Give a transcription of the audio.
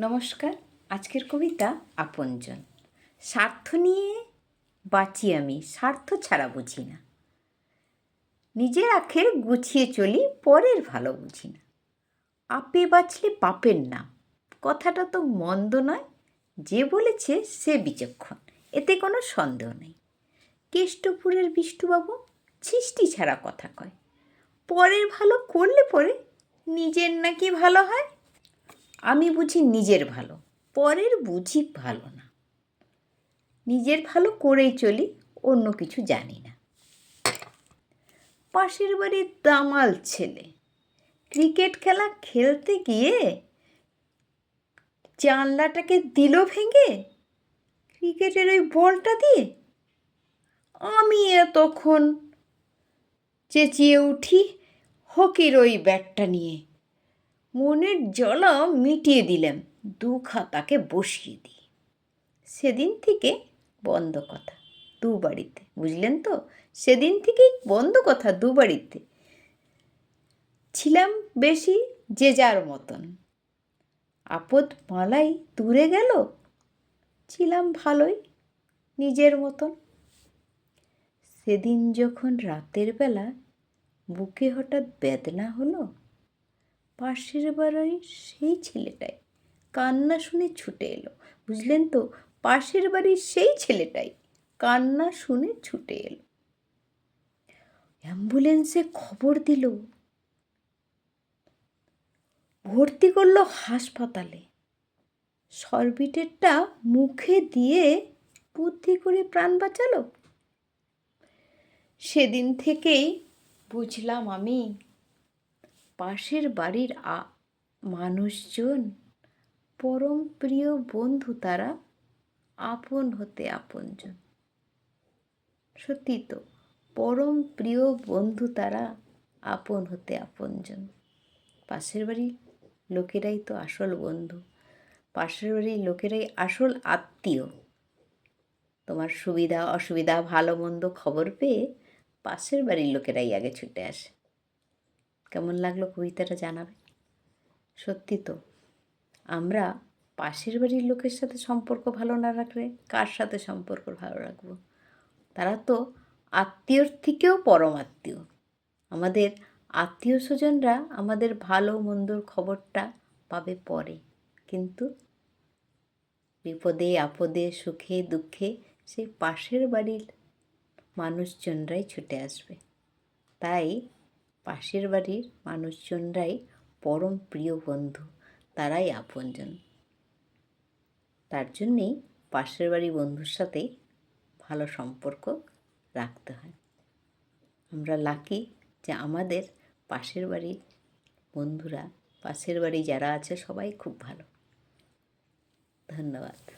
নমস্কার, আজকের কবিতা আপনজন। স্বার্থ নিয়ে বাঁচি আমি, স্বার্থ ছাড়া বুঝি না। নিজের আখের গুছিয়ে চলি, পরের ভালো বুঝি না। আপে বাঁচলে পাপের নাম, কথাটা তো মন্দ নয়, যে বলেছে সে বিচক্ষণ, এতে কোনো সন্দেহ নেই। কেষ্টপুরের বিষ্টুবাবু সৃষ্টি ছাড়া কথা কয়। পরের ভালো করলে পরে নিজের নাকি ভালো হয়? আমি বুঝি নিজের ভালো, পরের বুঝি ভালো না। নিজের ভালো করেই চলি, অন্য কিছু জানি না। পাশের বাড়ির দামাল ছেলে, ক্রিকেট খেলা খেলতে গিয়ে জানলাটাকে দিল ভেঙে, ক্রিকেটের ওই বলটা দিয়ে আমি তখন চেঁচিয়ে উঠি হকির ওই ব্যাটটা নিয়ে। মনের জ্বালা মিটিয়ে দিলাম দু খাতাকে বসিয়ে দিই সেদিন থেকে বন্ধ কথা। দু বাড়িতে, বুঝলেন তো? সেদিন থেকেই বন্ধ কথা দু বাড়িতে। ছিলাম বেশি যে যার মতন। আপদ মালাই দূরে গেল? ছিলাম ভালোই নিজের মতন। সেদিন যখন রাতের বেলা বুকে হঠাৎ বেদনা হলো পাশের বাড়ির সেই ছেলেটাই। কান্না শুনে ছুটে এলো। বুঝলেন তো, পাশের বাড়ির সেই ছেলেটাই কান্না শুনে ছুটে এলো। অ্যাম্বুলেন্সে খবর দিল। ভর্তি করল হাসপাতালে। সরবিটেরটা মুখে দিয়ে বুদ্ধি করে প্রাণ বাঁচালো। সেদিন থেকেই বুঝলাম আমি পাশের বাড়ির মানুষজন, পরম প্রিয় বন্ধু তারা আপন হতে আপনজন। সত্যি তো, পরম প্রিয় বন্ধু তারা আপন হতে আপনজন। পাশের বাড়ির লোকেরাই তো আসল বন্ধু। পাশের বাড়ির লোকেরাই আসল আত্মীয়। তোমার সুবিধা, অসুবিধা, ভালো, মন্দ খবর পেয়ে পাশের বাড়ির লোকেরাই আগে ছুটে আসে। কেমন লাগল কবিতাটা জানাবে? সত্যি তো, আমরা পাশের বাড়ির লোকের সাথে সম্পর্ক ভালো না রাখলে কার সাথে সম্পর্ক ভালো রাখব? তারা তো আত্মীয়র থেকেও পরম আত্মীয়। আমাদের আত্মীয় স্বজনরা আমাদের ভালো মন্দর খবরটা পাবে পরে। কিন্তু বিপদে, আপদে, সুখে, দুঃখে সেই পাশের বাড়ির মানুষজনরাই ছুটে আসবে। তাই পাশের বাড়ির মানুষজনরাই পরম প্রিয় বন্ধু, তারাই আপনজন। তার জন্যেই পাশের বাড়ির বন্ধুর সাথে ভালো সম্পর্ক রাখতে হয়। আমরা লাকি যে আমাদের পাশের বাড়ির বন্ধুরা, পাশের বাড়ি যারা আছে সবাই খুব ভালো। ধন্যবাদ।